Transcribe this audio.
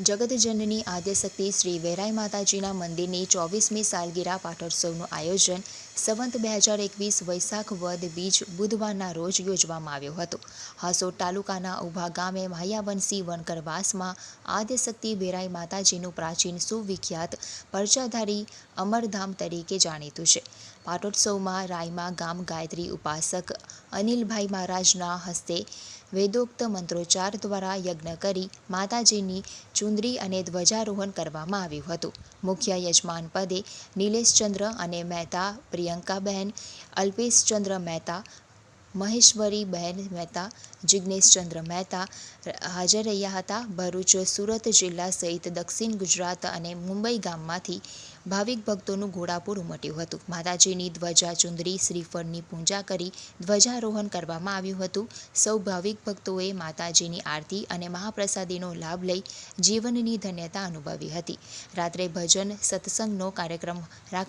જગતજનની આદ્યશક્તિ શ્રી વેરાઈ માતાજીના મંદિરની ચોવીસમી સાલગીરા પાટોત્સવનું આયોજન સંવંત બે હજાર એકવીસ વૈશાખ વદ બીજ બુધવારના રોજ યોજવામાં આવ્યો હતો. હાસોટ તાલુકાના ઊભા ગામે માયાવંશી વનકરવાસમાં આદ્યશક્તિ વેરાઈ માતાજીનું પ્રાચીન સુવિખ્યાત પરચાધારી અમરધામ તરીકે જાણીતું છે. પાટોત્સવમાં રાયમા ગામ ગાયત્રી ઉપાસક અનિલભાઈ મહારાજના હસ્તે વેદોક્ત મંત્રોચ્ચાર દ્વારા યજ્ઞ કરી માતાજીની ચુંદરી અને ધ્વજારોહણ કરવામાં આવ્યું હતું. મુખ્ય યજમાન પદે નિલેશચંદ્ર અને મહેતા પ્રિયંકાબહેન, અલ્પેશચંદ્ર મહેતા મહેશ્વરીબહેન મહેતા જિજ્ઞેશચંદ્ર મહેતા હાજર રહ્યા હતા. ભરૂચ, સુરત જિલ્લા સહિત દક્ષિણ ગુજરાત અને મુંબઈ ગામમાંથી ભાવિક ભક્તોનું ઘોડાપુર ઉમટ્યું હતું. માતાજીની ધ્વજા ચુંદરી શ્રીફળની પૂજા કરી ધ્વજારોહણ કરવામાં આવ્યું હતું. સૌ ભાવિક ભક્તોએ માતાજીની આરતી અને મહાપ્રસાદીનો લાભ લઈ જીવનની ધન્યતા અનુભવી હતી. રાત્રે ભજન, સત્સંગનો કાર્યક્રમ રાખ